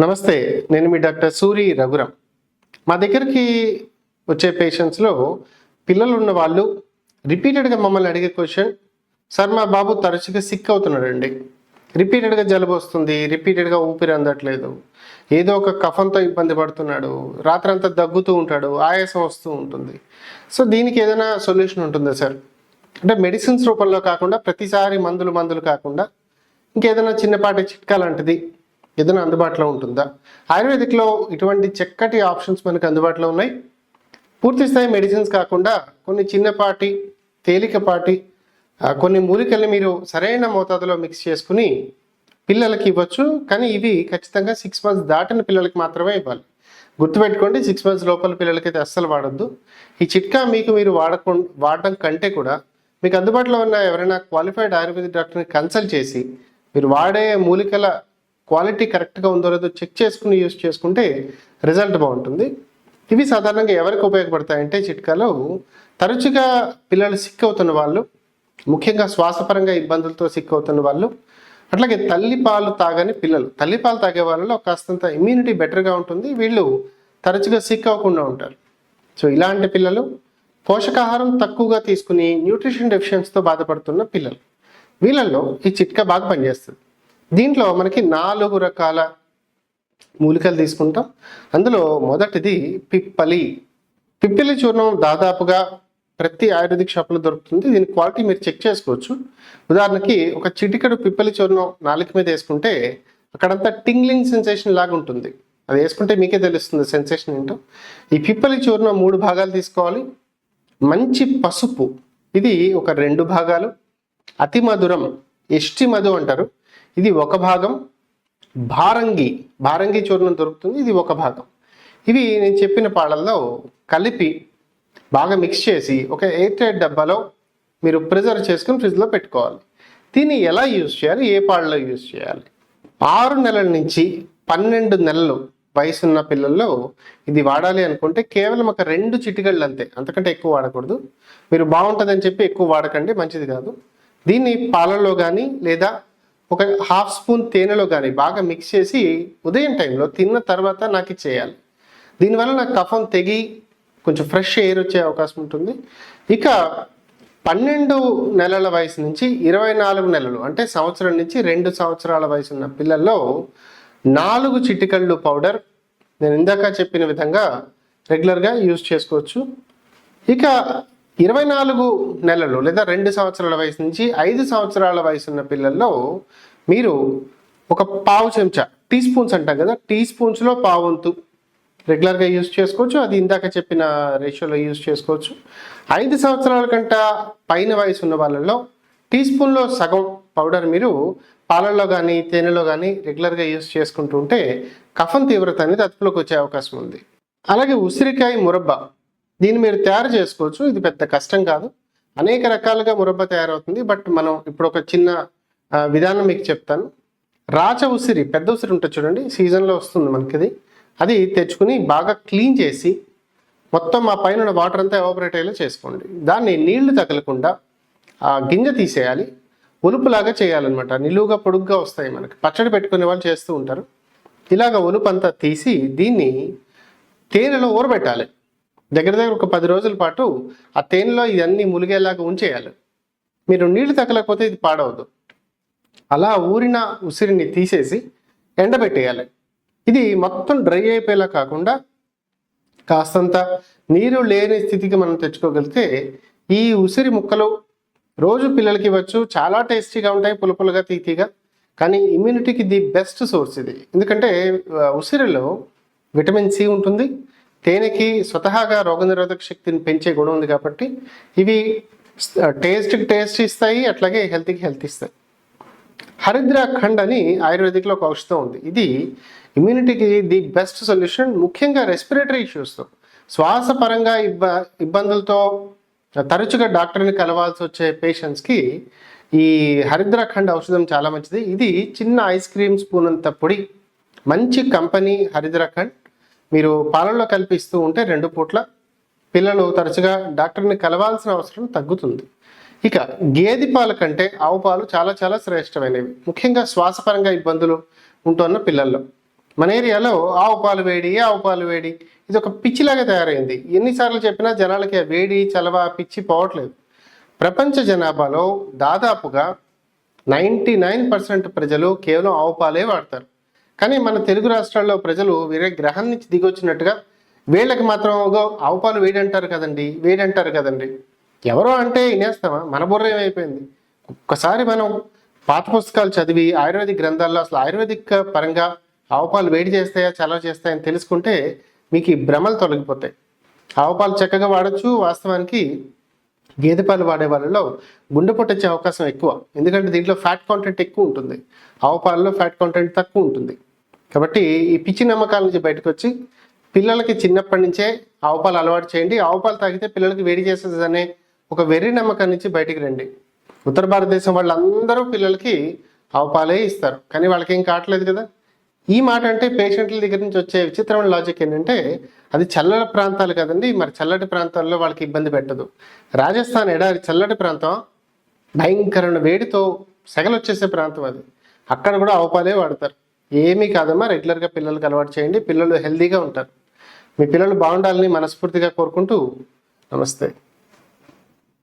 నమస్తే నేను మీ డాక్టర్ సూరి రఘురామ్. మా దగ్గరికి వచ్చే పేషెంట్స్లో పిల్లలు ఉన్న వాళ్ళు రిపీటెడ్గా మమ్మల్ని అడిగే క్వశ్చన్ సార్ మా బాబు తరచుగా సిక్ అవుతున్నాడండి. రిపీటెడ్గా జలుబు వస్తుంది రిపీటెడ్గా ఊపిరి అందట్లేదు. ఏదో ఒక కఫంతో ఇబ్బంది పడుతున్నాడు రాత్రంతా దగ్గుతూ ఉంటాడు ఆయాసం వస్తూ ఉంటుంది. సో దీనికి ఏదైనా సొల్యూషన్ ఉంటుందా సార్? అంటే మెడిసిన్స్ రూపంలో కాకుండా ప్రతిసారి మందులు మందులు కాకుండా ఇంకేదైనా చిన్నపాటి చిట్కా లాంటిది ఏదైనా అందుబాటులో ఉంటుందా? ఆయుర్వేదిక్లో ఇటువంటి చక్కటి ఆప్షన్స్ మనకు అందుబాటులో ఉన్నాయి. పూర్తి స్థాయి మెడిసిన్స్ కాకుండా కొన్ని చిన్నపాటి తేలికపాటి కొన్ని మూలికల్ని మీరు సరైన మోతాదులో మిక్స్ చేసుకుని పిల్లలకి ఇవ్వచ్చు. కానీ ఇవి ఖచ్చితంగా సిక్స్ మంత్స్ దాటిన పిల్లలకి మాత్రమే ఇవ్వాలి. గుర్తుపెట్టుకోండి సిక్స్ మంత్స్ లోపల పిల్లలకైతే అస్సలు వాడద్దు. ఈ చిట్కా మీకు మీరు వాడకు వాడడం కంటే కూడా మీకు అందుబాటులో ఉన్న ఎవరైనా క్వాలిఫైడ్ ఆయుర్వేదిక్ డాక్టర్ని కన్సల్ట్ చేసి మీరు వాడే మూలికల క్వాలిటీ కరెక్ట్గా ఉందో లేదో చెక్ చేసుకుని యూజ్ చేసుకుంటే రిజల్ట్ బాగుంటుంది. ఇవి సాధారణంగా ఎవరికి ఉపయోగపడతాయంటే చిట్కాలు తరచుగా పిల్లలు సిక్ అవుతున్న వాళ్ళు ముఖ్యంగా శ్వాసపరంగా ఇబ్బందులతో సిక్ అవుతున్న వాళ్ళు అట్లాగే తల్లిపాలు తాగని పిల్లలు. తల్లిపాలు తాగే వాళ్ళలో కాస్తంత ఇమ్యూనిటీ బెటర్గా ఉంటుంది. వీళ్ళు తరచుగా సిక్ అవ్వకుండా ఉంటారు. సో ఇలాంటి పిల్లలు పోషకాహారం తక్కువగా తీసుకుని న్యూట్రిషన్ డెఫిషియన్స్తో బాధపడుతున్న పిల్లలు. వీళ్ళల్లో ఈ చిట్కా బాగా పనిచేస్తుంది. దీంట్లో మనకి నాలుగు రకాల మూలికలు తీసుకుంటాం. అందులో మొదటిది పిప్పలి. పిప్పలి చూర్ణం దాదాపుగా ప్రతి ఆయుర్వేదిక్ షాప్లో దొరుకుతుంది. దీని క్వాలిటీ మీరు చెక్ చేసుకోవచ్చు. ఉదాహరణకి ఒక చిటికెడు పిప్పలి చూర్ణం నాలుక మీద వేసుకుంటే అక్కడంతా టింగ్లింగ్ సెన్సేషన్ లాగా ఉంటుంది. అది వేసుకుంటే మీకే తెలుస్తుంది సెన్సేషన్ ఏంటో. ఈ పిప్పలి చూర్ణం మూడు భాగాలు తీసుకోవాలి. మంచి పసుపు. ఇది ఒక రెండు భాగాలు. అతి మధురం. ఎష్టి మధు అంటారు. ఇది ఒక భాగం. భారంగి భారంగి చూర్ణం దొరుకుతుంది. ఇది ఒక భాగం. ఇవి నేను చెప్పిన పాలల్లో కలిపి బాగా మిక్స్ చేసి ఒక ఎయిర్ డబ్బాలో మీరు ప్రిజర్వ్ చేసుకుని ఫ్రిడ్జ్లో పెట్టుకోవాలి. దీన్ని ఎలా యూజ్ చేయాలి? ఏ పాలలో యూజ్ చేయాలి? ఆరు నెలల నుంచి పన్నెండు నెలలు వయసున్న పిల్లల్లో ఇది వాడాలి అనుకుంటే కేవలం ఒక రెండు చిటికళ్ళు అంతే. అంతకంటే ఎక్కువ వాడకూడదు. మీరు బాగుంటుందని చెప్పి ఎక్కువ వాడకండి మంచిది కాదు. దీన్ని పాలల్లో కానీ లేదా ఒక హాఫ్ స్పూన్ తేనెలో కానీ బాగా మిక్స్ చేసి ఉదయం టైంలో తిన్న తర్వాత నాకు చేయాలి దీనివల్ల నాకు కఫం తెగి కొంచెం ఫ్రెష్ ఎయిర్ వచ్చే అవకాశం ఉంటుంది. ఇక పన్నెండు నెలల వయసు నుంచి ఇరవై నాలుగు నెలలు అంటే సంవత్సరం నుంచి రెండు సంవత్సరాల వయసు ఉన్న పిల్లల్లో నాలుగు చిటికళ్ళు పౌడర్ నేను ఇందాక చెప్పిన విధంగా రెగ్యులర్గా యూజ్ చేసుకోవచ్చు. ఇక ఇరవై నాలుగు నెలలు లేదా రెండు సంవత్సరాల వయసు నుంచి ఐదు సంవత్సరాల వయసు ఉన్న పిల్లల్లో మీరు ఒక పావు చెంచా టీ స్పూన్స్ అంటాం కదా టీ స్పూన్స్లో పావంతు. రెగ్యులర్గా యూజ్ చేసుకోవచ్చు. అది ఇందాక చెప్పిన రేషియోలో యూజ్ చేసుకోవచ్చు. ఐదు సంవత్సరాల కంట పైన వయసు ఉన్న వాళ్ళలో టీ స్పూన్లో సగం పౌడర్ మీరు పాలల్లో కానీ తేనెలో కానీ రెగ్యులర్గా యూజ్ చేసుకుంటూ ఉంటే కఫం తీవ్రత అనేది అదుపులోకి వచ్చే అవకాశం ఉంది. అలాగే ఉసిరికాయ మురబ్బా. దీన్ని మీరు తయారు చేసుకోవచ్చు. ఇది పెద్ద కష్టం కాదు. అనేక రకాలుగా మురబ్బ తయారవుతుంది. బట్ మనం ఇప్పుడు ఒక చిన్న విధానం మీకు చెప్తాను. రాచ ఉసిరి పెద్ద ఉసిరి ఉంటుంది చూడండి. సీజన్లో వస్తుంది మనకిది. అది తెచ్చుకుని బాగా క్లీన్ చేసి మొత్తం ఆ పైన ఉన్న వాటర్ అంతా ఎవాపరేట్ అయ్యేలా చేసుకోండి. దాన్ని నీళ్ళు తగలకుండా ఆ గింజ తీసేయాలి. ఒలుపులాగా చేయాలన్నమాట. నిలువుగా పొడుగ్గా వస్తాయి మనకి. పచ్చడి పెట్టుకునే వాళ్ళు చేస్తూ ఉంటారు. ఇలాగ ఒలుపు అంతా తీసి దీన్ని తేనెలో ఊరబెట్టాలి. దగ్గర దగ్గర ఒక పది రోజుల పాటు ఆ తేనెలో ఇవన్నీ ములిగేలాగా ఉంచేయాలి. మీరు నీళ్ళు తగ్గలేకపోతే ఇది పాడవద్దు అలా ఊరిన ఉసిరిని తీసేసి ఎండబెట్టేయాలి. ఇది మొత్తం డ్రై అయిపోయేలా కాకుండా కాస్తంత నీరు లేని స్థితికి మనం తెచ్చుకోగలిగితే ఈ ఉసిరి ముక్కలు రోజు పిల్లలకి ఇవ్వచ్చు. చాలా టేస్టీగా ఉంటాయి పులుపులుగా తీతీగా. కానీ ఇమ్యూనిటీకి ది బెస్ట్ సోర్స్ ఇది. ఎందుకంటే ఉసిరిలో విటమిన్ సి ఉంటుంది. తేనెకి స్వతహాగా రోగనిరోధక శక్తిని పెంచే గుణం ఉంది కాబట్టి ఇవి టేస్ట్కి టేస్ట్ ఇస్తాయి అట్లాగే హెల్త్కి హెల్త్ ఇస్తాయి. హరిద్రాఖండ్ అని ఆయుర్వేదిక్లో ఒక ఔషధం ఉంది. ఇది ఇమ్యూనిటీకి ది బెస్ట్ సొల్యూషన్ ముఖ్యంగా రెస్పిరేటరీ ఇష్యూస్తో శ్వాసపరంగా ఇబ్బ ఇబ్బందులతో తరచుగా డాక్టర్ని కలవాల్సి వచ్చే పేషెంట్స్కి ఈ హరిద్రాఖండ్ ఔషధం చాలా మంచిది. ఇది చిన్న ఐస్ క్రీమ్ స్పూన్ అంత పొడి మంచి కంపెనీ హరిద్రాఖండ్ మీరు పాలల్లో కల్పిస్తూ ఉంటే రెండు పూట్ల పిల్లలు తరచుగా డాక్టర్ని కలవాల్సిన అవసరం తగ్గుతుంది. ఇక గేదె పాల కంటే ఆవు పాలు చాలా చాలా శ్రేష్టమైనవి. ముఖ్యంగా శ్వాసపరంగా ఇబ్బందులు ఉంటున్న పిల్లల్లో. మన ఏరియాలో ఆవు పాలు వేడి ఆవు పాలు వేడి ఇది ఒక పిచ్చిలాగా తయారైంది. ఎన్నిసార్లు చెప్పినా జనాలకి వేడి చలవ పిచ్చి పోవట్లేదు. ప్రపంచ జనాభాలో దాదాపుగా నైంటీ నైన్ పర్సెంట్ ప్రజలు కేవలం ఆవు పాలే వాడతారు. కానీ మన తెలుగు రాష్ట్రాల్లో ప్రజలు వేరే గ్రహం నుంచి దిగొచ్చినట్టుగా వీళ్ళకి మాత్రం ఆవుపాలు ఆవు వేడి అంటారు కదండి వేడి అంటారు కదండి. ఎవరో అంటే వినేస్తామా? మన బుర్ర ఏమైపోయింది? ఒక్కసారి మనం పాత పుస్తకాలు చదివి ఆయుర్వేదిక్ గ్రంథాల్లో అసలు ఆయుర్వేదిక్ పరంగా ఆవుపాలు వేడి చేస్తాయా చలవ చేస్తాయని తెలుసుకుంటే మీకు ఈ భ్రమలు తొలగిపోతాయి. ఆవుపాలు చక్కగా వాడచ్చు వాస్తవానికి గేదె పాలు వాడే వాళ్ళలో గుండెపోటు వచ్చే అవకాశం ఎక్కువ. ఎందుకంటే దీంట్లో ఫ్యాట్ కాంటెంట్ ఎక్కువ ఉంటుంది. ఆవు పాలలో ఫ్యాట్ కాంటెంట్ తక్కువ ఉంటుంది. కాబట్టి ఈ పిచ్చి నమ్మకాల నుంచి బయటకు వచ్చి పిల్లలకి చిన్నప్పటి నుంచే ఆవుపాలు అలవాటు చేయండి. ఆవుపాలు తాగితే పిల్లలకి వేడి చేసేదనే ఒక వెర్రి నమ్మకం నుంచి బయటికి రండి. ఉత్తర భారతదేశం వాళ్ళందరూ పిల్లలకి ఆవు పాలే ఇస్తారు. కానీ వాళ్ళకి ఏం కావట్లేదు కదా? ఈ మాట అంటే పేషెంట్ల దగ్గర నుంచి వచ్చే విచిత్రమైన లాజిక్ ఏంటంటే అది చల్లటి ప్రాంతాలు కదండి. మరి చల్లటి ప్రాంతాల్లో వాళ్ళకి ఇబ్బంది పెట్టదు. రాజస్థాన్ ఎడారి చల్లటి ప్రాంతం భయంకరమైన వేడితో సెగలు వచ్చేసే ప్రాంతం అది. అక్కడ కూడా ఆవుపాలే వాడతారు. ఏమీ కాదమ్మా రెగ్యులర్గా పిల్లలకి అలవాటు చేయండి. పిల్లలు హెల్దీగా ఉంటారు. మీ పిల్లలు బాగుండాలని మనస్ఫూర్తిగా కోరుకుంటూ నమస్తే.